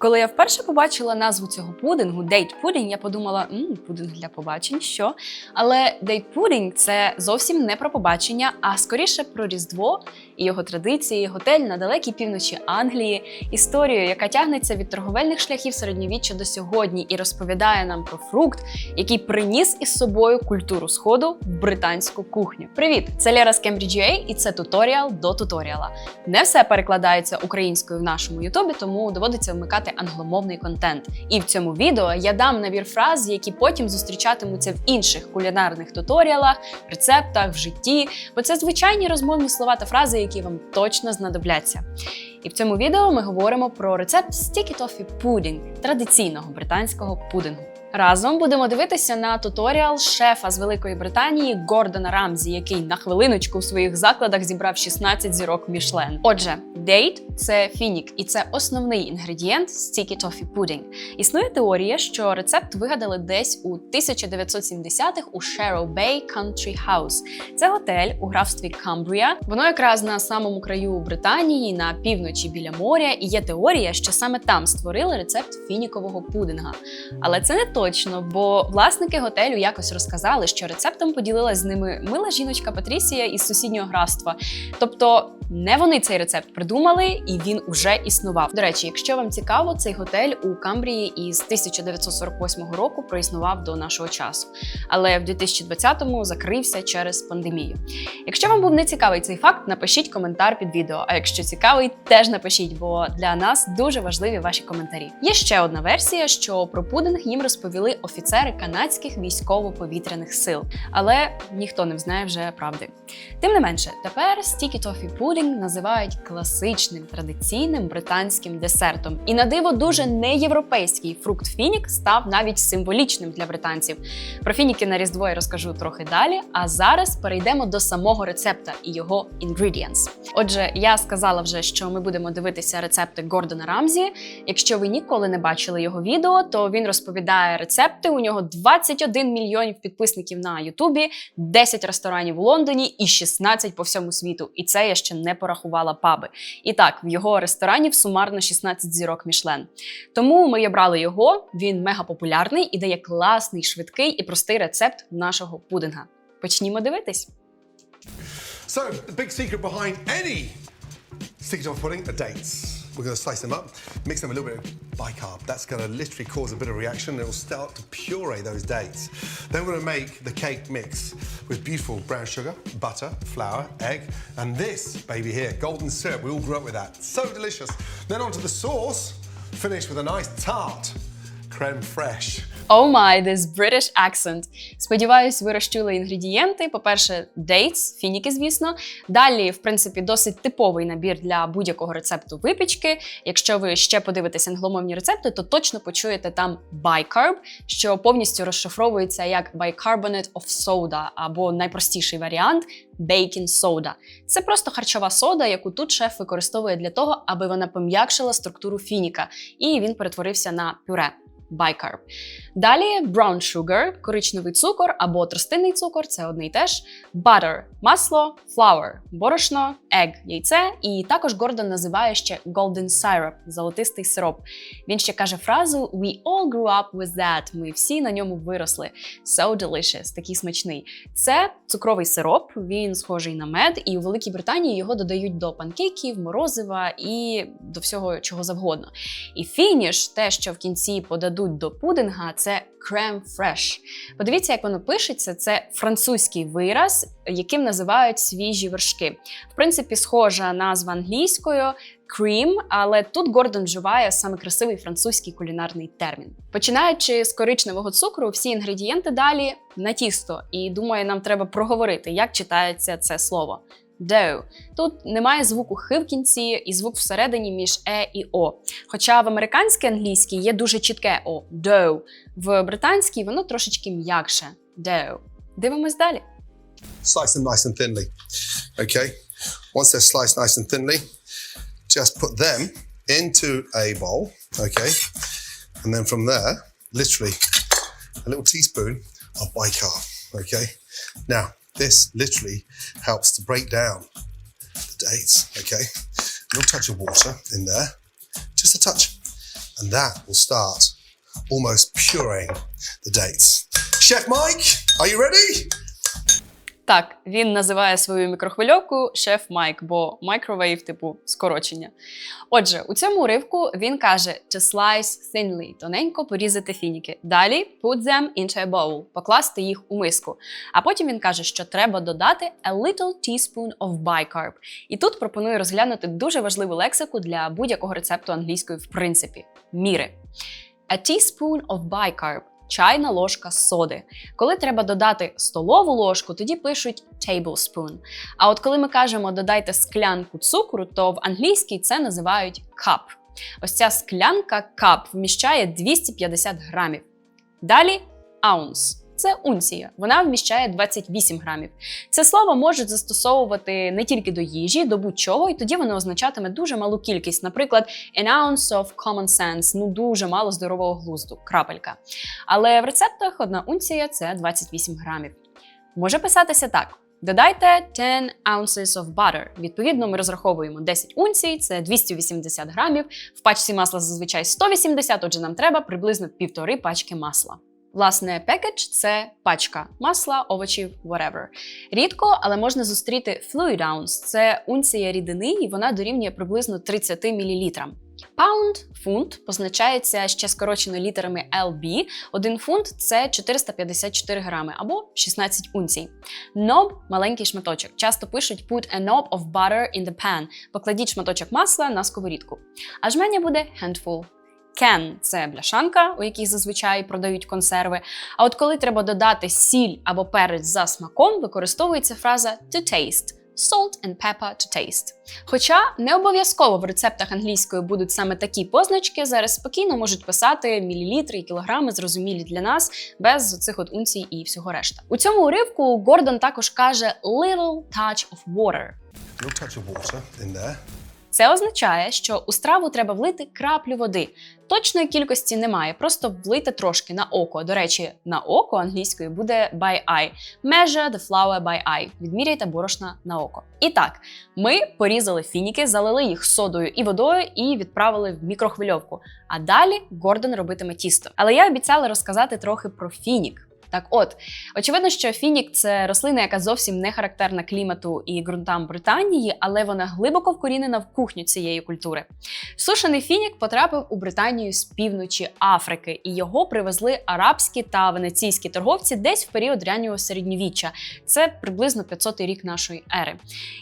Коли я вперше побачила назву цього пудингу дейт пудінг, я подумала, мм, пудинг для побачень, що? Але дейт пудінг це зовсім не про побачення, а скоріше про Різдво і його традиції, готель на далекій півночі Англії, історію, яка тягнеться від торговельних шляхів середньовіччя до сьогодні і розповідає нам про фрукт, який приніс із собою культуру сходу в британську кухню. Привіт! Це Лера з Cambridge UA і це туторіал до туторіала. Не все перекладається українською в нашому Ютубі, тому доводиться вмикати англомовний контент. І в цьому відео я дам набір фраз, які потім зустрічатимуться в інших кулінарних туторіалах, рецептах, в житті, бо це звичайні розмовні слова та фрази, які вам точно знадобляться. І в цьому відео ми говоримо про рецепт Sticky Toffee Pudding – традиційного британського пудингу. Разом будемо дивитися на туторіал шефа з Великої Британії Гордона Рамзі, який на хвилиночку в своїх закладах зібрав 16 зірок Мішлен. Отже, дейт це фінік, і це основний інгредієнт Sticky Toffee Pudding. Існує теорія, що рецепт вигадали десь у 1970-х у Sharrow Bay Country House. Це готель у графстві Камбрія. Воно якраз на самому краю Британії, на півночі біля моря, і є теорія, що саме там створили рецепт фінікового пудинга. Але це не точно, бо власники готелю якось розказали, що рецептом поділилась з ними мила жіночка Патрісія із сусіднього графства. Тобто не вони цей рецепт придумали, і він уже існував. До речі, якщо вам цікаво, цей готель у Камбрії із 1948 року проіснував до нашого часу, але в 2020-му закрився через пандемію. Якщо вам був не цікавий цей факт, напишіть коментар під відео. А якщо цікавий, теж напишіть, бо для нас дуже важливі ваші коментарі. Є ще одна версія, що про пудинг їм розповіли офіцери канадських військово-повітряних сил, але ніхто не знає вже правди. Тим не менше, тепер Sticky Toffee Pudding називають класичним традиційним британським десертом. І на диво дуже неєвропейський фрукт фінік став навіть символічним для британців. Про фініки на різдво я розкажу трохи далі. А зараз перейдемо до самого рецепта і його ingredients. Отже, я сказала вже, що ми будемо дивитися рецепти Гордона Рамзі. Якщо ви ніколи не бачили його відео, то він розповідає рецепти. У нього 21 мільйонів підписників на Ютубі, 10 ресторанів у Лондоні і 16 по всьому світу. І це я ще не порахувала паби. І так, в його ресторанів сумарно 16 зірок Мішлен. Тому ми обрали його. Він мега популярний і дає класний, швидкий і простий рецепт нашого пудинга. Почнімо дивитись. So, the big secret behind any sticky toffee pudding are dates. We're going to slice them up, mix them a little bit of bicarb. That's going to literally cause a bit of reaction. It will start to puree those dates. Then we're going to make the cake mix with beautiful brown sugar, butter, flour, egg, and this baby here, golden syrup. We all grew up with that. So delicious. Then onto the sauce, finish with a nice tart creme fraiche. Oh my, this British accent. Сподіваюсь, ви розчули інгредієнти. По-перше, dates, фініки, звісно. Далі, в принципі, досить типовий набір для будь-якого рецепту випічки. Якщо ви ще подивитеся англомовні рецепти, то точно почуєте там bicarb, що повністю розшифровується як bicarbonate of soda, або найпростіший варіант baking soda. Це просто харчова сода, яку тут шеф використовує для того, аби вона пом'якшила структуру фініка, і він перетворився на пюре bicarb. Далі brown sugar, коричневий цукор або тростинний цукор це одне й те. Butter – масло, flour – борошно, egg – яйце. І також Гордон називає ще golden syrup – золотистий сироп. Він ще каже фразу We all grew up with that. Ми всі на ньому виросли. So delicious, такий смачний. Це цукровий сироп, він схожий на мед, і у Великій Британії його додають до панкейків, морозива і до всього чого завгодно. І фініш, те, що в кінці подадуть до пудинга, це crème fraîche. Подивіться, як воно пишеться. Це французький вираз, яким називають свіжі вершки. В принципі, схожа назва англійською. Cream, але тут Гордон вживає саме красивий французький кулінарний термін. Починаючи з коричневого цукру, всі інгредієнти далі на тісто. І думаю, нам треба проговорити, як читається це слово. Dough. Тут немає звуку «х» в кінці і звук всередині між е і о. Хоча в американській англійській є дуже чітке о dough. В британській воно трошечки м'якше. Dough. Дивимось далі. Slice them nice and thinly. Okay. Once they're sliced nice and thinly, just put them into a bowl. Okay. And then from there, literally a little teaspoon of bicarb. Okay. Now, this literally helps to break down the dates. Okay. A little touch of water in there, just a touch. and that will start almost pureeing the dates. Chef Mike, are you ready? Так, він називає свою мікрохвильовку шеф Майк, бо microwave, типу скорочення. Отже, у цьому уривку він каже to slice thinly, тоненько порізати фініки. Далі put them into a bowl, покласти їх у миску. А потім він каже, що треба додати a little teaspoon of bicarb. І тут пропоную розглянути дуже важливу лексику для будь-якого рецепту англійської, в принципі міри. A teaspoon of bicarb – чайна ложка соди. Коли треба додати столову ложку, тоді пишуть tablespoon. А от коли ми кажемо додайте склянку цукру, то в англійській це називають cup. Ось ця склянка cup вміщає 250 грамів. Далі ounce. Це унція, вона вміщає 28 грамів. Це слово можуть застосовувати не тільки до їжі, до будь-чого, і тоді воно означатиме дуже малу кількість. Наприклад, an ounce of common sense, ну дуже мало здорового глузду, крапелька. Але в рецептах одна унція це 28 грамів. Може писатися так: додайте 10 ounces of butter. Відповідно, ми розраховуємо 10 унцій, це 280 грамів. В пачці масла зазвичай 180, отже, нам треба приблизно півтори пачки масла. Власне, пекедж це пачка масла, овочів, whatever. Рідко, але можна зустріти fluid ounce – це унція рідини, і вона дорівнює приблизно 30 мл. Pound – фунт, позначається ще скорочено літерами LB. Один фунт це 454 грами або 16 унцій. Knob – маленький шматочок. Часто пишуть put a knob of butter in the pan. Покладіть шматочок масла на сковорідку. А жменя буде handful. Can – це бляшанка, у якій зазвичай продають консерви. А от коли треба додати сіль або перець за смаком, використовується фраза to taste. Salt and pepper to taste. Хоча не обов'язково в рецептах англійської будуть саме такі позначки, зараз спокійно можуть писати мілілітри і кілограми, зрозумілі для нас, без цих от унцій і всього решта. У цьому уривку Гордон також каже little touch of water. Little touch of water in there. Це означає, що у страву треба влити краплю води. Точної кількості немає, просто влийте трошки на око. До речі, на око англійською буде by eye. Measure the flour by eye. Відміряйте борошна на око. І так, ми порізали фініки, залили їх содою і водою і відправили в мікрохвильовку. А далі Гордон робитиме тісто. Але я обіцяла розказати трохи про фінік. Так от, очевидно, що фінік це рослина, яка зовсім не характерна клімату і ґрунтам Британії, але вона глибоко вкорінена в кухню цієї культури. Сушений фінік потрапив у Британію з півночі Африки, і його привезли арабські та венеційські торговці десь в період раннього середньовіччя. Це приблизно 500 рік нашої ери.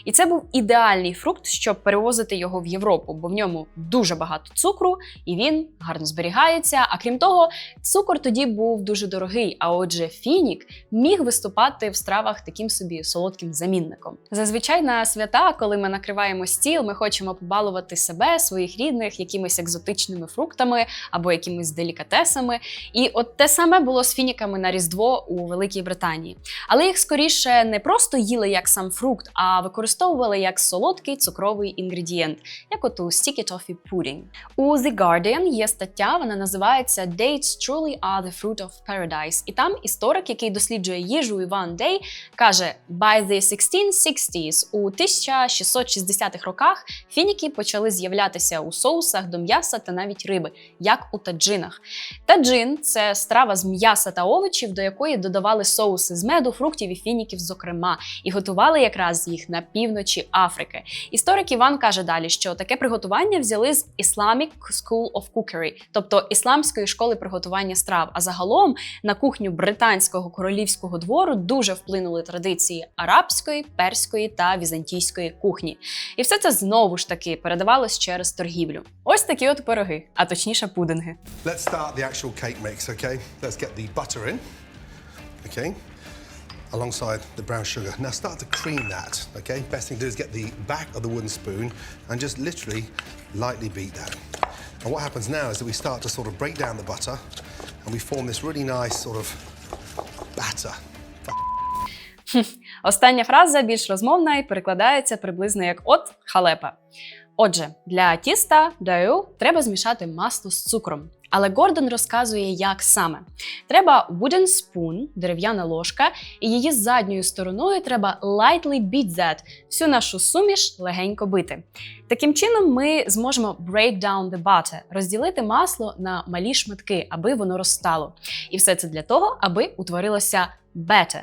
І це був ідеальний фрукт, щоб перевозити його в Європу, бо в ньому дуже багато цукру і він гарно зберігається. А крім того, цукор тоді був дуже дорогий. А отже, фінік міг виступати в стравах таким собі солодким замінником. Зазвичай на свята, коли ми накриваємо стіл, ми хочемо побалувати себе, своїх рідних, якимись екзотичними фруктами або якимись делікатесами. І от те саме було з фініками на Різдво у Великій Британії. Але їх скоріше не просто їли як сам фрукт, а використовували як солодкий цукровий інгредієнт, як от у Sticky Toffee Pudding. У The Guardian є стаття, вона називається Dates truly are the fruit of paradise. І там історик, який досліджує їжу Іван Дей, каже: By the 1660s, у 1660-х роках фініки почали з'являтися у соусах до м'яса та навіть риби, як у таджинах. Таджин це страва з м'яса та овочів, до якої додавали соуси з меду, фруктів і фініків, зокрема, і готували якраз їх на півночі Африки. Історик Іван каже далі, що таке приготування взяли з Islamic School of Cookery, тобто ісламської школи приготування страв. А загалом на кухню британського королівського двору дуже вплинули традиції арабської, перської та візантійської кухні. І все це знову ж таки передавалось через торгівлю. Ось такі от пироги, а точніше пудинги. Let's start the actual cake mix, okay? Let's get the butter in, okay? Alongside the brown sugar. Now start to cream that, okay? Best thing to do is get the back of the wooden spoon and just literally lightly beat that. And what happens now is that we start to sort of break down the butter and we form this really nice sort of batter. Остання фраза більш розмовна і перекладається приблизно як от халепа. Отже, для тіста даю треба змішати масло з цукром. Але Гордон розказує, як саме. Треба wooden spoon, дерев'яна ложка, і її задньою стороною треба lightly beat that, всю нашу суміш легенько бити. Таким чином, ми зможемо break down the butter, розділити масло на малі шматки, аби воно розстало. І все це для того, аби утворилося better.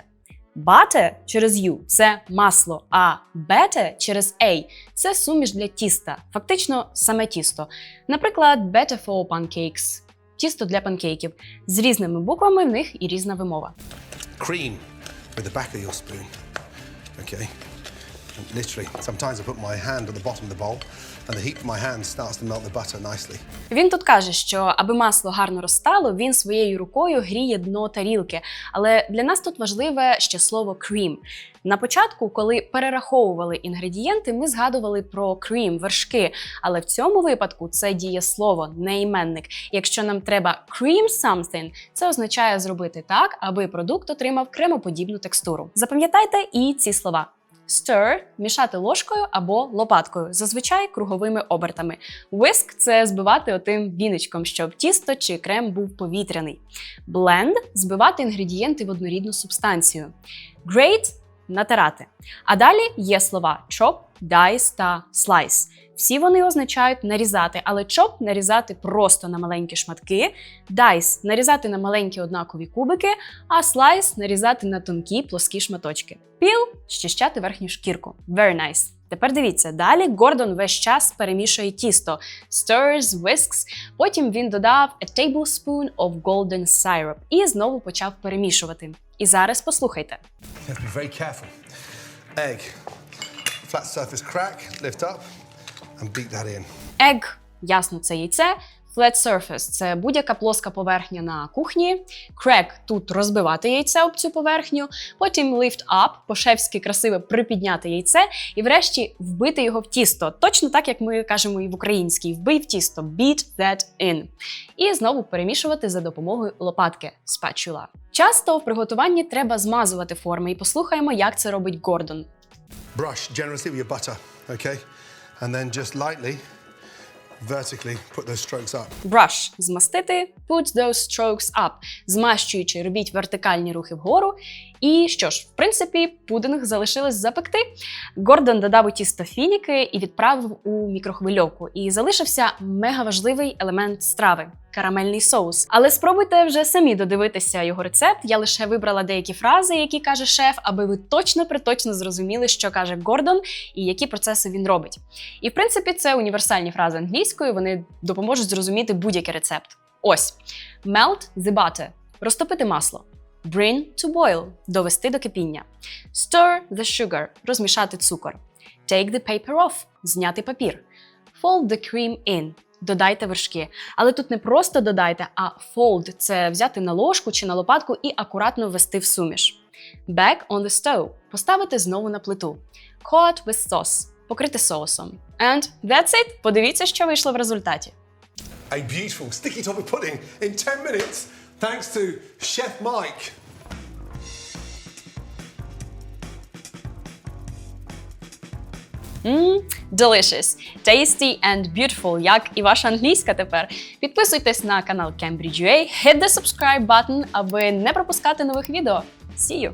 Butter через U – це масло, а better через A – це суміш для тіста, фактично саме тісто. Наприклад, better for pancakes – тісто для панкейків. З різними буквами в них і різна вимова. Cream with the back of your spoon. Okay. Literally, sometimes I put my hand at the. Він тут каже, що аби масло гарно розтало, він своєю рукою гріє дно тарілки. Але для нас тут важливе ще слово cream. На початку, коли перераховували інгредієнти, ми згадували про cream, вершки. Але в цьому випадку це дієслово, не іменник. Якщо нам треба cream something, це означає зробити так, аби продукт отримав кремоподібну текстуру. Запам'ятайте і ці слова. Stir – мішати ложкою або лопаткою, зазвичай круговими обертами. Whisk – це збивати отим віничком, щоб тісто чи крем був повітряний. Blend – збивати інгредієнти в однорідну субстанцію. Grate – натирати. А далі є слова chop, dice та slice. Всі вони означають нарізати, але chop – нарізати просто на маленькі шматки, dice – нарізати на маленькі однакові кубики, а slice – нарізати на тонкі плоскі шматочки. Peel – щищати верхню шкірку. Very nice. Тепер дивіться, далі Гордон весь час перемішує тісто, stirs, whisks, потім він додав a tablespoon of golden syrup і знову почав перемішувати. І зараз послухайте. Egg. Flat surface crack, lift up, and beat that in. Egg – ясно, це яйце. Flat surface – це будь-яка плоска поверхня на кухні. Crack – тут розбивати яйце об цю поверхню. Потім lift up – по-шефськи красиво припідняти яйце. І врешті вбити його в тісто. Точно так, як ми кажемо і в українській. Вбий в тісто. Beat that in. І знову перемішувати за допомогою лопатки – spatula. Часто в приготуванні треба змазувати форми. І послухаємо, як це робить Гордон. Brush generously with your butter, okay? And then just lightly, vertically put those strokes up. Brush – змастити, put those strokes up, змащуючи, робіть вертикальні рухи вгору. І що ж, в принципі, пудинг залишилось запекти. Гордон додав у тісто фініки і відправив у мікрохвильовку. І залишився мегаважливий елемент страви карамельний соус. Але спробуйте вже самі додивитися його рецепт. Я лише вибрала деякі фрази, які каже шеф, аби ви точно приточно зрозуміли, що каже Гордон і які процеси він робить. І в принципі, це універсальні фрази англійською. Вони допоможуть зрозуміти будь-який рецепт. Ось melt the butter – розтопити масло. Bring to boil – довести до кипіння. Stir the sugar – розмішати цукор. Take the paper off – зняти папір. Fold the cream in – додайте вершки. Але тут не просто додайте, а fold – це взяти на ложку чи на лопатку і акуратно ввести в суміш. Back on the stove – поставити знову на плиту. Coat with sauce – покрити соусом. And that's it! Подивіться, що вийшло в результаті. A beautiful sticky toffee pudding in 10 minutes, thanks to Chef Mike. Mmm, delicious, tasty and beautiful, як і ваша англійська тепер. Підписуйтесь на канал Cambridge UA, hit the subscribe button, аби не пропускати нових відео. See you!